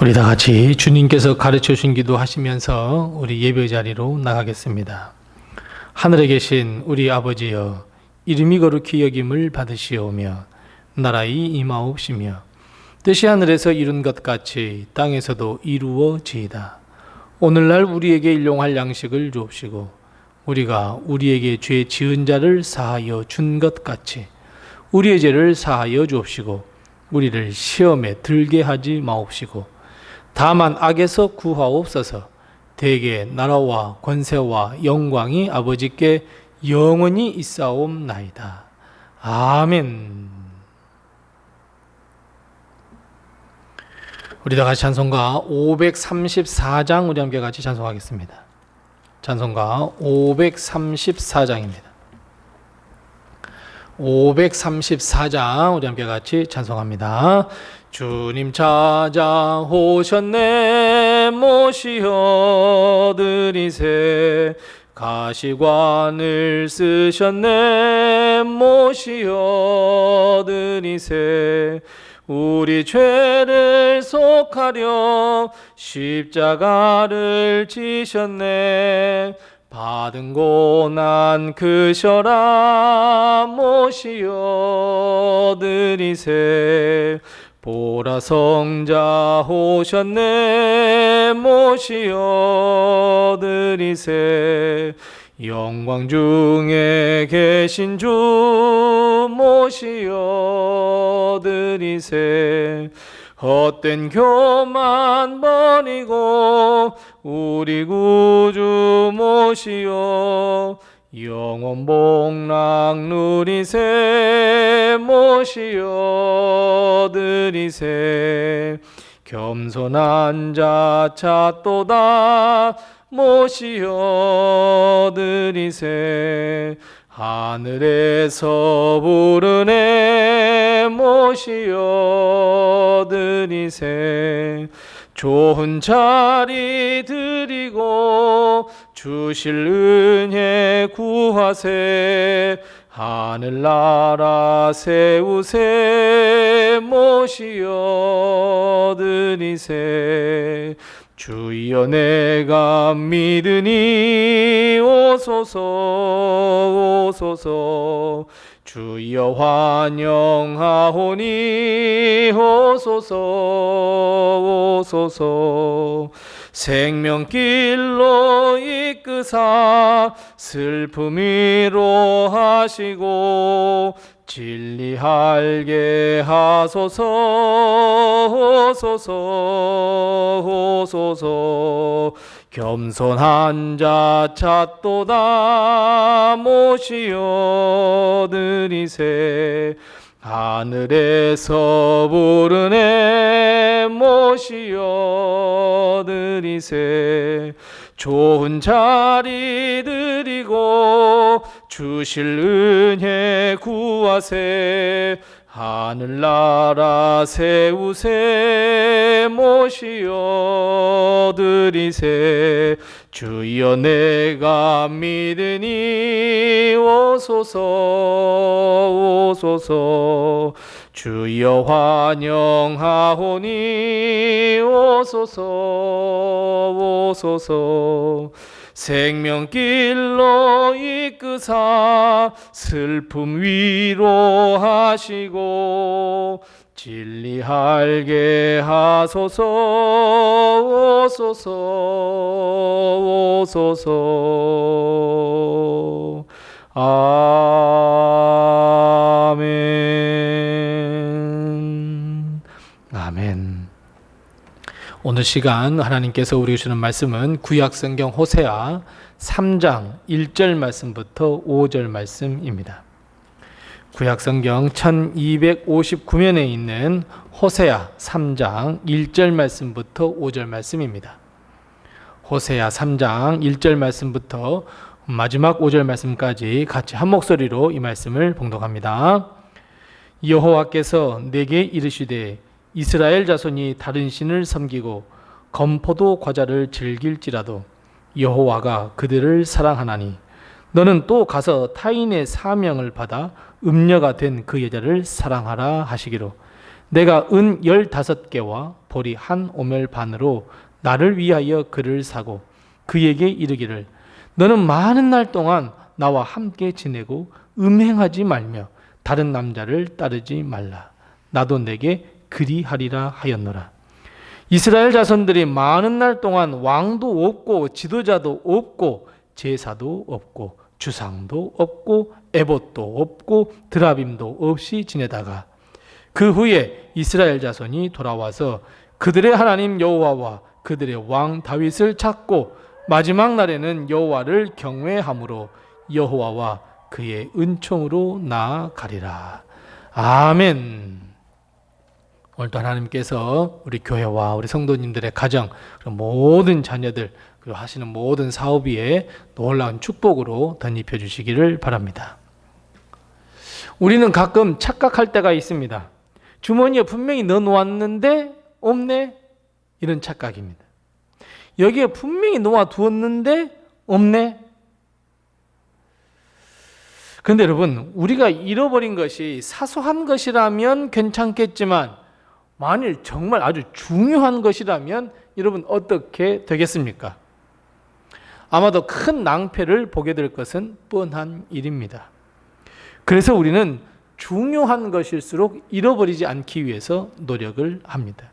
우리 다 같이 주님께서 가르쳐 주신 기도 하시면서 우리 예배 자리로 나가겠습니다. 하늘에 계신 우리 아버지여 이름이 거룩히 여김을 받으시오며 나라의 임하옵시며 뜻이 하늘에서 이룬 것 같이 땅에서도 이루어지이다. 오늘날 우리에게 일용할 양식을 주옵시고 우리가 우리에게 죄 지은 자를 사하여 준 것 같이 우리의 죄를 사하여 주옵시고 우리를 시험에 들게 하지 마옵시고 다만 악에서 구하옵소서 대개 나라와 권세와 영광이 아버지께 영원히 있사옵나이다. 아멘. 우리 다 같이 찬송가 534장 우리 함께 같이 찬송하겠습니다. 찬송가 534장입니다. 534장 우리 함께 같이 찬송합니다. 주님 찾아오셨네. 모시어 드리세. 가시관을 쓰셨네. 모시어 드리세. 우리 죄를 속하려 십자가를 지셨네 받은 고난 그셔라 모시어 드리세. 보라 성자 오셨네 모시어 드리세. 영광 중에 계신 주 모시어 드리세 헛된 교만 버리고 우리 구주 모시어 영원 복락 누리세 모시어 드리세. 겸손한 자 찾도다 모시어 드리세 하늘에서 부르네 모시어 드리세. 좋은 자리 드리고 주실 은혜 구하세 하늘나라 세우세 모시어 드리세. 주여 내가 믿으니 오소서 오소서 주여 환영하오니 오소서 오소서. 생명길로 이끄사 슬픔 위로하시고 진리할게 하소서 오소서 오소서. 겸손한 자 찾도다 모시어 드리세 하늘에서 부르네 모시어 드리세. 좋은 자리 드리고 주실 은혜 구하세. 하늘나라 세우세 모시어 드리세 주여 내가 믿으니 오소서 오소서. 주여 환영하오니 오소서 오소서. 생명길로 이끄사 슬픔 위로하시고 진리할게 하소서 오소서 오소서. 아멘. 아멘. 오늘 시간 하나님께서 우리 주시는 말씀은 구약 성경 호세아 3장 1절 말씀부터 5절 말씀입니다. 구약 성경 1259면에 있는 호세아 3장 1절 말씀부터 5절 말씀입니다. 호세아 3장 1절 말씀부터 마지막 5절 말씀까지 같이 한 목소리로 이 말씀을 봉독합니다. 여호와께서 내게 이르시되 이스라엘 자손이 다른 신을 섬기고 검포도 과자를 즐길지라도 여호와가 그들을 사랑하나니 너는 또 가서 타인의 사명을 받아 음녀가 된 그 여자를 사랑하라 하시기로 내가 은 열다섯 개와 보리 한 오멜 반으로 나를 위하여 그를 사고 그에게 이르기를 너는 많은 날 동안 나와 함께 지내고 음행하지 말며 다른 남자를 따르지 말라. 나도 내게 그리하리라 하였노라. 이스라엘 자손들이 많은 날 동안 왕도 없고 지도자도 없고 제사도 없고 주상도 없고 에봇도 없고 드라빔도 없이 지내다가 그 후에 이스라엘 자손이 돌아와서 그들의 하나님 여호와와 그들의 왕 다윗을 찾고 마지막 날에는 여호와를 경외함으로 여호와와 그의 은총으로 나아가리라. 아멘. 오늘도 하나님께서 우리 교회와 우리 성도님들의 가정, 모든 자녀들, 그리고 하시는 모든 사업 위에 놀라운 축복으로 덧입혀 주시기를 바랍니다. 우리는 가끔 착각할 때가 있습니다. 주머니에 분명히 넣어 놓았는데 없네? 이런 착각입니다. 여기에 분명히 놓아 두었는데 없네? 그런데 여러분, 우리가 잃어버린 것이 사소한 것이라면 괜찮겠지만 만일 정말 아주 중요한 것이라면 여러분 어떻게 되겠습니까? 아마도 큰 낭패를 보게 될 것은 뻔한 일입니다. 그래서 우리는 중요한 것일수록 잃어버리지 않기 위해서 노력을 합니다.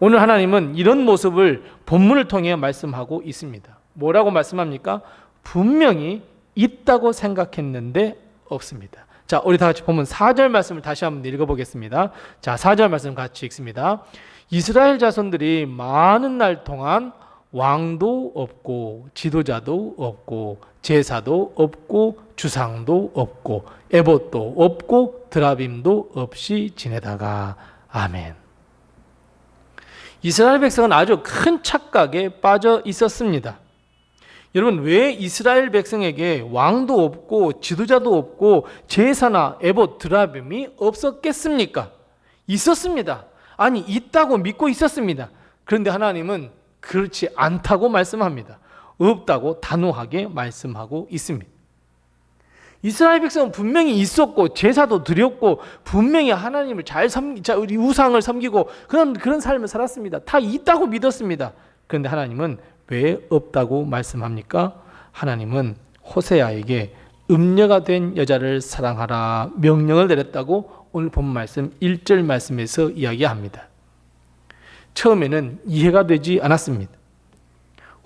오늘 하나님은 이런 모습을 본문을 통해 말씀하고 있습니다. 뭐라고 말씀합니까? 분명히 있다고 생각했는데 없습니다. 자, 우리 다 같이 보면 4절 말씀을 다시 한번 읽어보겠습니다. 자, 4절 말씀 같이 읽습니다. 이스라엘 자손들이 많은 날 동안 왕도 없고 지도자도 없고 제사도 없고 주상도 없고 에봇도 없고 드라빔도 없이 지내다가 아멘. 이스라엘 백성은 아주 큰 착각에 빠져 있었습니다. 여러분 왜 이스라엘 백성에게 왕도 없고 지도자도 없고 제사나 에봇 드라빔이 없었겠습니까? 있었습니다. 아니 있다고 믿고 있었습니다. 그런데 하나님은 그렇지 않다고 말씀합니다. 없다고 단호하게 말씀하고 있습니다. 이스라엘 백성은 분명히 있었고 제사도 드렸고 분명히 하나님을 잘 섬기, 자 우리 우상을 섬기고 그런 그런 삶을 살았습니다. 다 있다고 믿었습니다. 그런데 하나님은 왜 없다고 말씀합니까? 하나님은 호세아에게 음녀가 된 여자를 사랑하라 명령을 내렸다고 오늘 본 말씀 1절 말씀에서 이야기합니다. 처음에는 이해가 되지 않았습니다.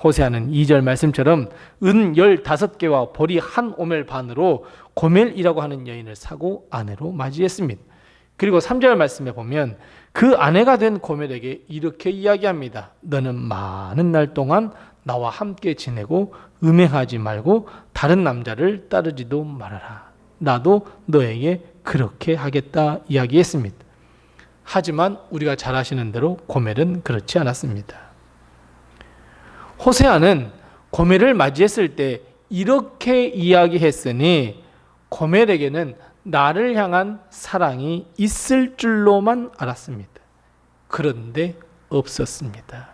호세아는 2절 말씀처럼 은 15개와 보리 한 오멜 반으로 고멜이라고 하는 여인을 사고 아내로 맞이했습니다. 그리고 3절 말씀에 보면 그 아내가 된 고멜에게 이렇게 이야기합니다. 너는 많은 날 동안 나와 함께 지내고 음행하지 말고 다른 남자를 따르지도 말아라. 나도 너에게 그렇게 하겠다 이야기했습니다. 하지만 우리가 잘 아시는 대로 고멜은 그렇지 않았습니다. 호세아는 고멜을 맞이했을 때 이렇게 이야기했으니 고멜에게는 나를 향한 사랑이 있을 줄로만 알았습니다. 그런데 없었습니다.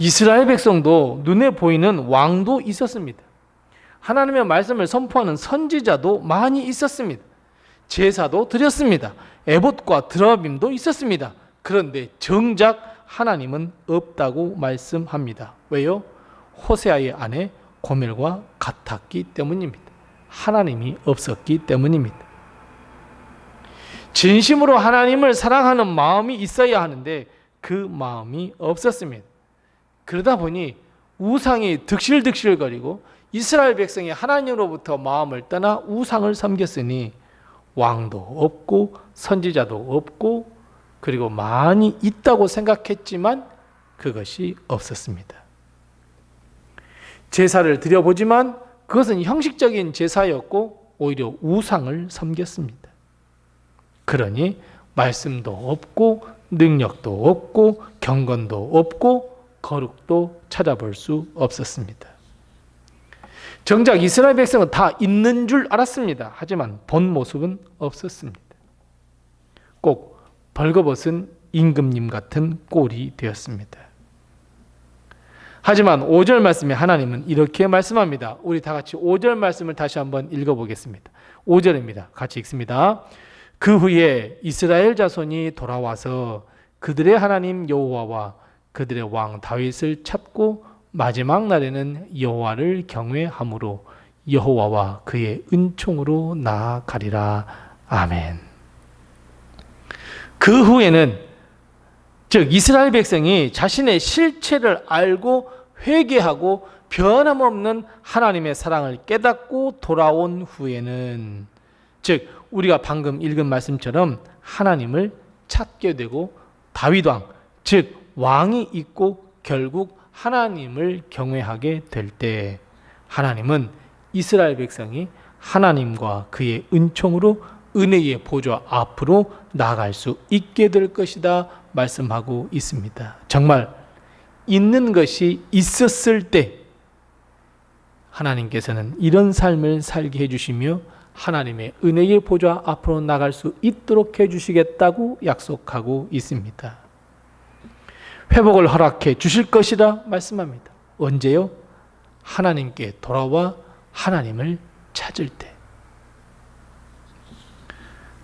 이스라엘 백성도 눈에 보이는 왕도 있었습니다. 하나님의 말씀을 선포하는 선지자도 많이 있었습니다. 제사도 드렸습니다. 에봇과 드라빔도 있었습니다. 그런데 정작 하나님은 없다고 말씀합니다. 왜요? 호세아의 아내 고멜과 같았기 때문입니다. 하나님이 없었기 때문입니다. 진심으로 하나님을 사랑하는 마음이 있어야 하는데 그 마음이 없었습니다. 그러다 보니 우상이 득실득실거리고 이스라엘 백성이 하나님으로부터 마음을 떠나 우상을 섬겼으니 왕도 없고 선지자도 없고 그리고 많이 있다고 생각했지만 그것이 없었습니다. 제사를 드려보지만 그것은 형식적인 제사였고 오히려 우상을 섬겼습니다. 그러니 말씀도 없고 능력도 없고 경건도 없고 거룩도 찾아볼 수 없었습니다. 정작 이스라엘 백성은 다 있는 줄 알았습니다. 하지만 본 모습은 없었습니다. 꼭 벌거벗은 임금님 같은 꼴이 되었습니다. 하지만 5절 말씀에 하나님은 이렇게 말씀합니다. 우리 다 같이 5절 말씀을 다시 한번 읽어보겠습니다. 5절입니다. 같이 읽습니다. 그 후에 이스라엘 자손이 돌아와서 그들의 하나님 여호와와 그들의 왕 다윗을 찾고 마지막 날에는 여호와를 경외함으로 여호와와 그의 은총으로 나아가리라. 아멘. 그 후에는 즉 이스라엘 백성이 자신의 실체를 알고 회개하고 변함없는 하나님의 사랑을 깨닫고 돌아온 후에는 즉 우리가 방금 읽은 말씀처럼 하나님을 찾게 되고 다윗 왕, 즉 왕이 있고 결국 하나님을 경외하게 될 때 하나님은 이스라엘 백성이 하나님과 그의 은총으로 은혜의 보좌 앞으로 나아갈 수 있게 될 것이다 말씀하고 있습니다. 정말 있는 것이 있었을 때 하나님께서는 이런 삶을 살게 해주시며 하나님의 은혜의 보좌 앞으로 나갈 수 있도록 해주시겠다고 약속하고 있습니다. 회복을 허락해 주실 것이라 말씀합니다. 언제요? 하나님께 돌아와 하나님을 찾을 때.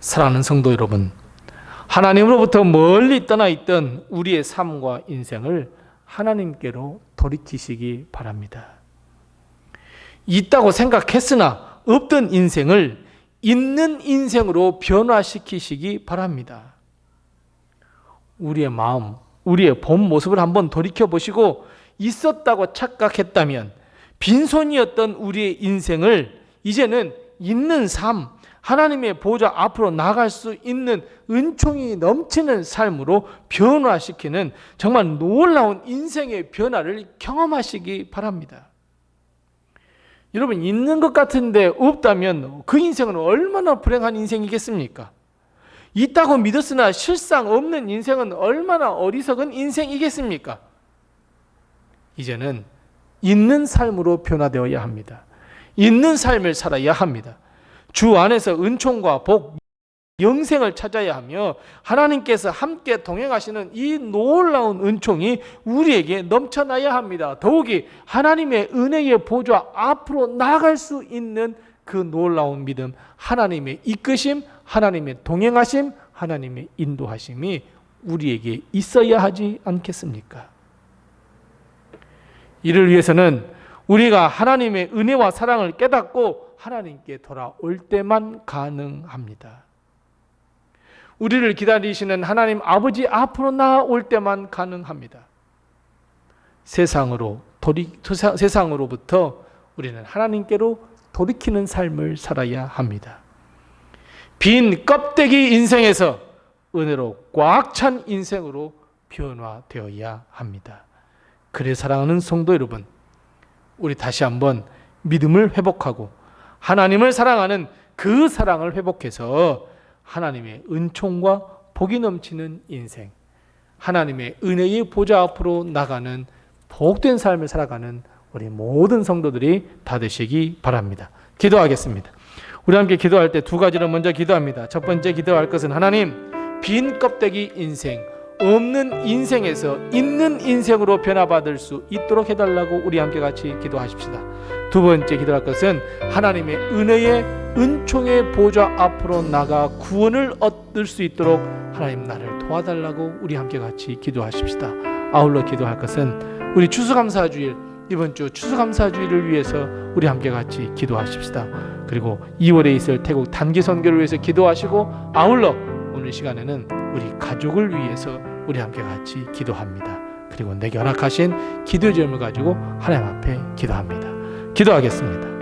사랑하는 성도 여러분, 하나님으로부터 멀리 떠나 있던 우리의 삶과 인생을 하나님께로 돌이키시기 바랍니다. 있다고 생각했으나 없던 인생을 있는 인생으로 변화시키시기 바랍니다. 우리의 마음, 우리의 본 모습을 한번 돌이켜 보시고 있었다고 착각했다면 빈손이었던 우리의 인생을 이제는 있는 삶, 하나님의 보좌 앞으로 나갈 수 있는 은총이 넘치는 삶으로 변화시키는 정말 놀라운 인생의 변화를 경험하시기 바랍니다. 여러분 있는 것 같은데 없다면 그 인생은 얼마나 불행한 인생이겠습니까? 있다고 믿었으나 실상 없는 인생은 얼마나 어리석은 인생이겠습니까? 이제는 있는 삶으로 변화되어야 합니다. 있는 삶을 살아야 합니다. 주 안에서 은총과 복, 영생을 찾아야 하며 하나님께서 함께 동행하시는 이 놀라운 은총이 우리에게 넘쳐나야 합니다. 더욱이 하나님의 은혜의 보좌 앞으로 나갈 수 있는 그 놀라운 믿음, 하나님의 이끄심, 하나님의 동행하심, 하나님의 인도하심이 우리에게 있어야 하지 않겠습니까? 이를 위해서는 우리가 하나님의 은혜와 사랑을 깨닫고 하나님께 돌아올 때만 가능합니다. 우리를 기다리시는 하나님 아버지 앞으로 나올 때만 가능합니다. 세상으로 돌이 세상으로부터 우리는 하나님께로 돌이키는 삶을 살아야 합니다. 빈 껍데기 인생에서 은혜로 꽉 찬 인생으로 변화되어야 합니다. 그래 사랑하는 성도 여러분, 우리 다시 한번 믿음을 회복하고 하나님을 사랑하는 그 사랑을 회복해서 하나님의 은총과 복이 넘치는 인생, 하나님의 은혜의 보좌 앞으로 나가는 복된 삶을 살아가는 우리 모든 성도들이 다 되시기 바랍니다. 기도하겠습니다. 우리 함께 기도할 때 두 가지를 먼저 기도합니다. 첫 번째 기도할 것은 하나님, 빈 껍데기 인생, 없는 인생에서 있는 인생으로 변화받을 수 있도록 해달라고 우리 함께 같이 기도하십시다. 두 번째 기도할 것은 하나님의 은혜의 은총의 보좌 앞으로 나가 구원을 얻을 수 있도록 하나님 나를 도와달라고 우리 함께 같이 기도하십시다. 아울러 기도할 것은 우리 추수감사주일 이번 주 추수감사주일을 위해서 우리 함께 같이 기도하십시다. 그리고 2월에 있을 태국 단기 선교를 위해서 기도하시고 아울러 오늘 시간에는 우리 가족을 위해서 우리 함께 같이 기도합니다. 그리고 내게 허락하신 기도의 점을 가지고 하나님 앞에 기도합니다. 기도하겠습니다.